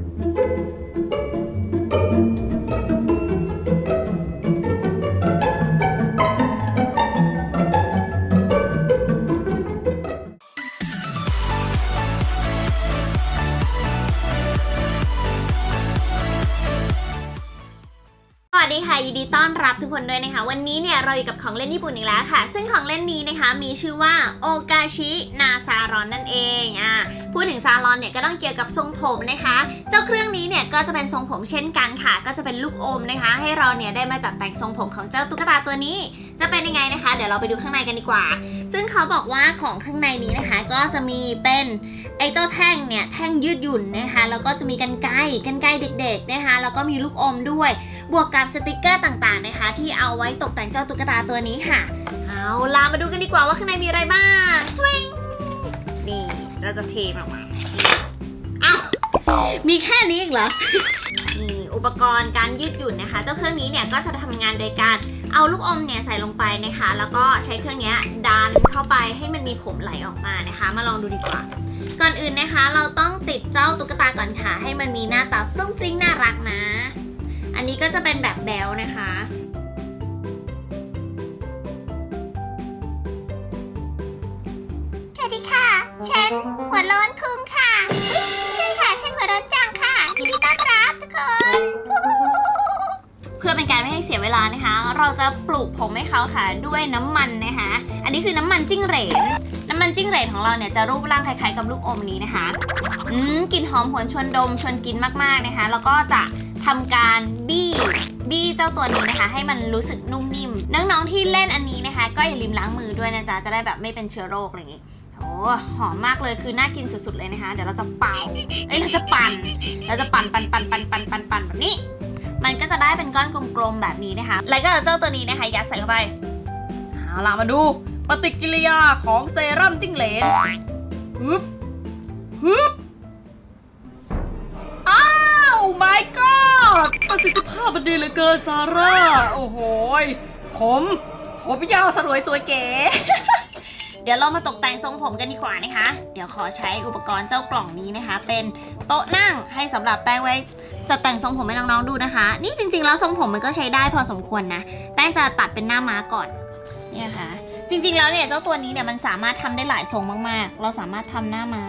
Música ดีค่ะยินดีต้อนรับทุกคนด้วยนะคะ วันนี้เนี่ยเราอยู่กับของเล่นญี่ปุ่นอีกแล้วค่ะ ซึ่งของเล่นนี้นะคะมีชื่อว่าโอกาชินาซารอนนั่นเองอะพูดถึงซารอนเนี่ยก็ต้องเกี่ยวกับทรงผมนะคะ เจ้าเครื่องนี้เนี่ยก็จะเป็นทรงผมเช่นกันค่ะ ก็จะเป็นลูกอมนะคะ ให้เราเนี่ยได้มาจัดแต่งทรงผมของเจ้าตุ๊กตาตัวนี้ จะเป็นยังไงนะคะ เดี๋ยวเราไปดูข้างในกันดีกว่า ซึ่งเขาบอกว่าของข้างในนี้นะคะ ก็จะมีเป็นไอ้เจ้าแท่งเนี่ยแท่งยืดหยุ่นนะคะแล้วก็จะมีกันไกกันไกเด็กๆนะคะแล้วก็มีลูกอมด้วย บวกกับสติกเกอร์ต่างๆนะคะ ที่เอาไว้ตกแต่งเจ้าตุ๊กตาตัวนี้ค่ะ เอาล่ะมาดูกันดีกว่าว่าข้างในมีอะไรบ้างช่วิงนี่เราจะเทมออกมาเอ้ามีแค่นี้อีกเหรอนี่อุปกรณ์การยืดหยุ่นนะคะ เจ้าเครื่องนี้เนี่ยก็จะทำงานโดยการเอาลูกอมเนี่ยใส่ลงไปนะคะ แล้วก็ใช้เครื่องนี้ดันเข้าไปให้มันมีผมไหลออกมานะคะ มาลองดูดีกว่า ก่อนอื่นนะคะ เราต้องติดเจ้าตุ๊กตาก่อนค่ะ ให้มันมีหน้าตาฟรุ้งฟริ้งน่ารักนะ นนี้ก็จะเป็นแบบแบลนะคะ สวัสดีค่ะ ฉันหัวโล้นคุงค่ะใช่ค่ะ ฉันหัวโล้นจังค่ะ ยินดีต้อนรับทุกคนเพื่อเป็นการไม่ให้เสียเวลานะคะ เราจะปลูกผมให้เขาค่ะด้วยน้ำมันนะคะ อันนี้คือน้ำมันจิ้งเหรน น้ำมันจิ้งเหรนของเราเนี่ยจะรูปร่างคล้ายๆกับลูกอมนี้นะคะ อืมกลิ่นหอมหวนชวนดมชวนกินมากๆนะคะ แล้วก็จะ ทำการบี้บี้เจ้าตัวนี้นะคะ ให้มันรู้สึกนุ่มนิ่ม น้องๆที่เล่นอันนี้นะคะ ก็อย่าลืมล้างมือด้วยนะจ๊ะจะได้แบบไม่เป็นเชื้อโรคอะไรอย่างงี้โอ้หอมมากเลยคือน่ากินสุดๆเลยนะคะ เดี๋ยวเราจะเป่าเอ้ยเราจะปั่นเราจะปั่นปั่นปั่นปั่นปั่นปั่นปั่นแบบนี้ มันก็จะได้เป็นก้อนกลมๆแบบนี้นะคะ แล้วก็เอาเจ้าตัวนี้นะคะยัดใส่เข้าไปเอาล่ะมาดูปฏิกิริยาของเซรั่มจิ้งเหลนฮึบฮึบ my god ประสิทธิภาพมันดีเหลือเกินซาร่า โอ้โหยผม ผมยาวสลวยสวยเก๋ เดี๋ยวเรามาตกแต่งทรงผมกันดีกว่านะคะ เดี๋ยวขอใช้อุปกรณ์เจ้ากล่องนี้นะคะ เป็นโต๊ะนั่งให้สำหรับแป้งไว้จะแต่งทรงผมให้น้องๆดูนะคะ นี่จริงๆแล้วทรงผมมันก็ใช้ได้พอสมควรนะ แป้งจะตัดเป็นหน้าม้าก่อน เนี่ยค่ะ จริงๆแล้วเนี่ยเจ้าตัวนี้เนี่ยมันสามารถทำได้หลายทรงมากๆ เราสามารถทำหน้าม้า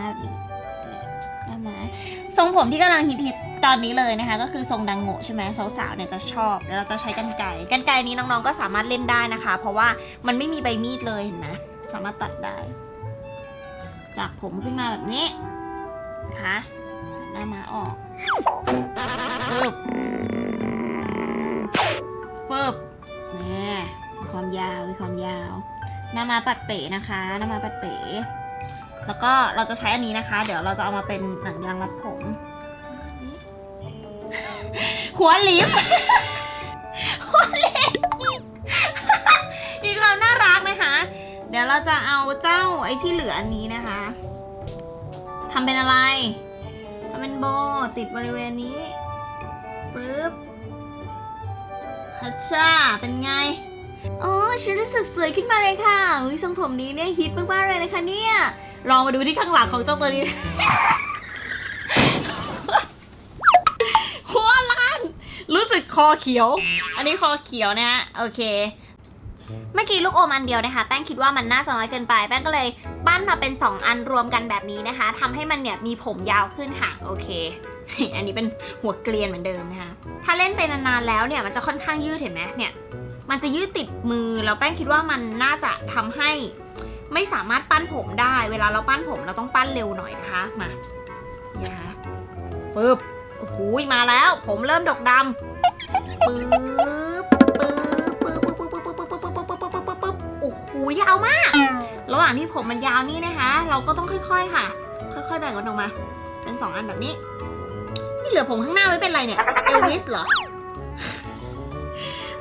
หน้าม้าทรงผมที่กำลังฮิต ตอนนี้เลยนะคะ ก็คือทรงดังโง่ใช่ไหมสาวๆเนี่ยจะชอบเดี๋ยวเราจะใช้กันไกรกันไกรนี้น้องๆก็สามารถเล่นได้นะคะ เพราะว่ามันไม่มีใบมีดเลยเห็นไหมสามารถตัดได้ จากผมขึ้นมาแบบนี้นะคะหน้ามาออกฟึบฟึบนี่มีความยาวมีความยาวหน้ามาปัดเป๋นะคะหน้ามาปัดเป๋แล้วก็เราจะใช้อันนี้นะคะ เดี๋ยวเราจะเอามาเป็นหนังยางรัดผม หัวลิฟหัวลิฟมีความน่ารักนะคะ เดี๋ยวเราจะเอาเจ้าไอ้ที่เหลืออันนี้นะคะทำเป็นอะไรทำเป็นโบติดบริเวณนี้ปึ๊บฮัชชาเป็นไงโอ้ฉันรู้สึกสวยขึ้นมาเลยค่ะอุ้ยทรงผมนี้เนี่ยฮิตมากๆเลยนะคะเนี่ย ลองมาดูที่ข้างหลังของเจ้าตัวนี้ คอเขียว อันนี้คอเขียวนะฮะโอเค เมื่อกี้ลูกอมอันเดียวนะคะ แป้งคิดว่ามันน่าจะน้อยเกินไป แป้งก็เลยปั้นมาเป็น 2 อันรวมกันแบบนี้นะคะทำให้มันเนี่ยมีผมยาวขึ้นค่ะโอเค อันนี้เป็นหัวเกลียนเหมือนเดิมนะคะ ถ้าเล่นไปนานๆแล้วเนี่ยมันจะค่อนข้างยืดเห็นไหมเนี่ย มันจะยืดติดมือแล้วแป้งคิดว่ามันน่าจะทำให้ ไม่สามารถปั้นผมได้ เวลาเราปั้นผมเราต้องปั้นเร็วหน่อยนะคะ มานี่นะคะฟึบโอ้โหมาแล้ว ผมเริ่มดกดำ ปึ๊บปึ๊บปึ๊บปึ๊บปึ๊บปึ๊บปึ๊บปึ๊บปึ๊บปึ๊บปึ๊บปึ๊บปึ๊บโอ้โหยาวมาก ระหว่างที่ผมมันยาวนี่นะคะ เราก็ต้องค่อยๆค่ะ ค่อยๆแบ่งมันออกมา เป็นสองอันแบบนี้ นี่เหลือผมข้างหน้าไว้เป็นไรเนี่ยเอลวิสเหรอ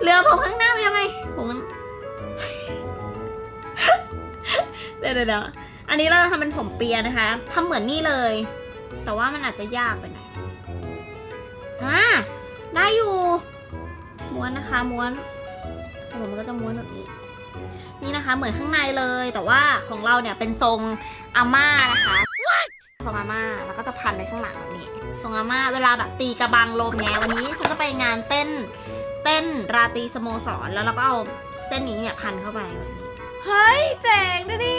เหลือผมข้างหน้าไว้ทำไมผมมันเดี๋ยวเดี๋ยวอันนี้เราทำเป็นผมเปียนะคะทำเหมือนนี่เลย แต่ว่ามันอาจจะยากไปหน่อยอ่าได้อยู่ ม้วนนะคะ ม้วนสมมติมันก็จะม้วนแบบนี้ นี่นะคะ เหมือนข้างในเลย แต่ว่าของเราเนี่ยเป็นทรงอาม่านะคะทรงอาม่าแล้วก็จะพันไว้ข้างหลังแบบนี้ทรงอาม่าเวลาแบบตีกระบังลมไงวันนี้ฉันก็ไปงานเต้น เต้นราตรีสโมสรแล้วเราก็เอาเส้นนี้เนี่ยพันเข้าไปแบบนี้เฮ้ยเจ๋งดูดิ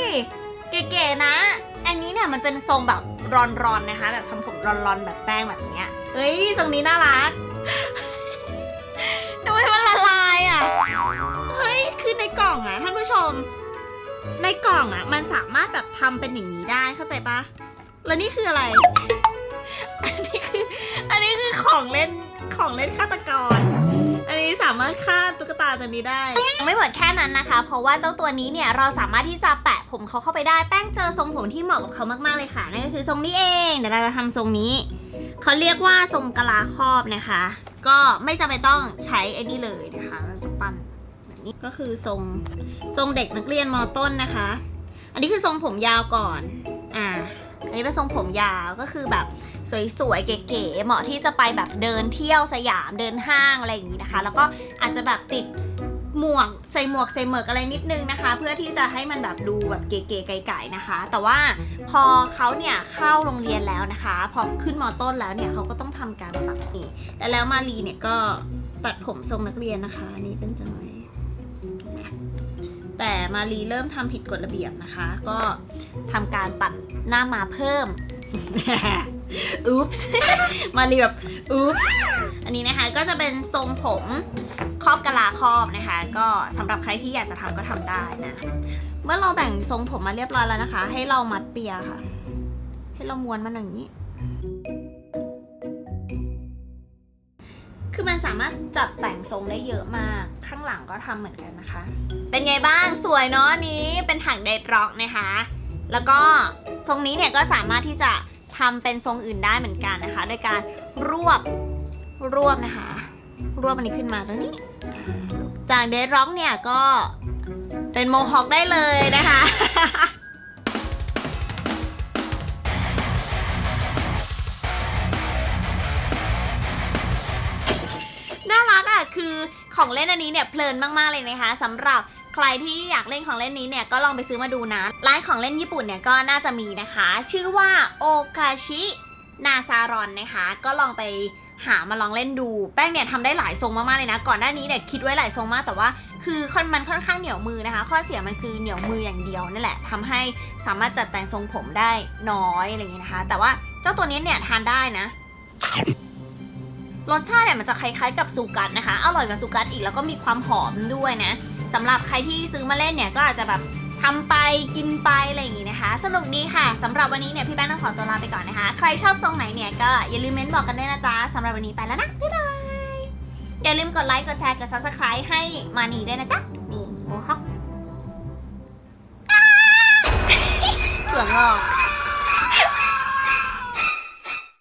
เก๋ๆนะ อันนี้เนี่ยมันเป็นทรงแบบร้อนๆนะคะ แบบทำผมร้อนๆแบบแป้งแบบเนี้ยเฮ้ยทรงนี้น่ารัก เฮ้ย คือในกล่องอะท่านผู้ชม ในกล่องอะมันสามารถแบบทำเป็นอย่างนี้ได้เข้าใจปะ แล้วนี่คืออะไร อันนี้คือ อันนี้คือของเล่นของเล่นฆาตกร อันนี้สามารถฆ่าตุ๊กตาตัวนี้ได้ ยังไม่หมดแค่นั้นนะคะ เพราะว่าเจ้าตัวนี้เนี่ยเราสามารถที่จะแปะผมเขาเข้าไปได้ แป้งเจอทรงผมที่เหมาะกับเขามากๆเลยค่ะ นั่นก็คือทรงนี้เอง เดี๋ยวเราจะทำทรงนี้ เขาเรียกว่าทรงกะลาครอบนะคะ ก็ไม่จำเป็นต้องใช้ไอ้นี่เลยนะคะ ปั้นแบบนี้ก็คือทรงทรงเด็กนักเรียนมต้นนะคะ อันนี้คือทรงผมยาวก่อนอ่าอันนี้เป็นทรงผมยาวก็คือแบบสวยๆ เก๋ๆ เหมาะที่จะไปแบบเดินเที่ยวสยามเดินห้างอะไรอย่างนี้นะคะ แล้วก็อาจจะแบบติดหมวกใส่หมวกใส่หมือกอะไรนิดนึงนะคะ เพื่อที่จะให้มันแบบดูแบบเก๋ๆไก่ๆนะคะ แต่ว่าพอเขาเนี่ยเข้าโรงเรียนแล้วนะคะ พอขึ้นมต้นแล้วเนี่ยเขาก็ต้องทำการตัดนี่และแล้วมารีเนี่ยก็ ตัดผมทรงนักเรียนนะคะอันนี่เป็นจังไหนแต่มารีเริ่มทำผิดกฎระเบียบนะคะ ก็ทำการปัดหน้ามาเพิ่มอุ๊ปส์มารีแบบอุ๊ปส์อันนี้นะคะก็จะเป็นทรงผมครอบกะลาครอบนะคะ ก็สำหรับใครที่อยากจะทำก็ทำได้นะ เมื่อเราแต่งทรงผมมาเรียบร้อยแล้วนะคะ ให้เรามัดเปียค่ะ ให้เราม้วนมันอย่างนี้ คือมันสามารถจัดแต่งทรงได้เยอะมาก ข้างหลังก็ทำเหมือนกันนะคะ เป็นไงบ้างสวยเนาะอันนี้เป็นถังเดดร็อกนะคะ แล้วก็ตรงนี้เนี่ยก็สามารถที่จะทำเป็นทรงอื่นได้เหมือนกันนะคะ โดยการรวบรวบนะคะ รวบอันนี้ขึ้นมาตรงนี้ จากเดดร็อกเนี่ยก็เป็นโมฮอคได้เลยนะคะ คือของเล่นอันนี้เนี่ยเพลินมากๆเลยนะคะสำหรับใครที่อยากเล่นของเล่นนี้เนี่ยก็ลองไปซื้อมาดูนะร้านของเล่นญี่ปุ่นเนี่ยก็น่าจะมีนะคะ ชื่อว่าโอกาชินาซารอนนะคะ ก็ลองไปหามาลองเล่นดู แป้งเนี่ยทำได้หลายทรงมากๆเลยนะ ก่อนหน้านี้เนี่ยคิดไว้หลายทรงมากแต่ว่า คือค่อนมันค่อนข้างเหนียวมือนะคะ ข้อเสียมันคือเหนียวมืออย่างเดียวนั่นแหละทำให้สามารถจัดแต่งทรงผมได้น้อยอะไรอย่างนี้นะคะ แต่ว่าเจ้าตัวนี้เนี่ยทานได้นะ รสชาติเนี่ยมันจะคล้ายๆกับซูกัสนะคะ อร่อยกว่าซูกัสอีกแล้วก็มีความหอมด้วยนะสำหรับใครที่ซื้อมาเล่นเนี่ยก็อาจจะแบบทำไปกินไปอะไรอย่างงี้นะคะ สนุกดีค่ะสำหรับวันนี้เนี่ยพี่แป้งต้องขอตัวลาไปก่อนนะคะ ใครชอบทรงไหนเนี่ยก็อย่าลืมเม้นบอกกันด้วยนะจ๊ะสำหรับวันนี้ไปแล้วนะบ๊ายบายอย่าลืมกดไลค์กดแชร์กด subscribe ให้มานีด้วยนะจ๊ะนี่โอ้ครับถั่วงอก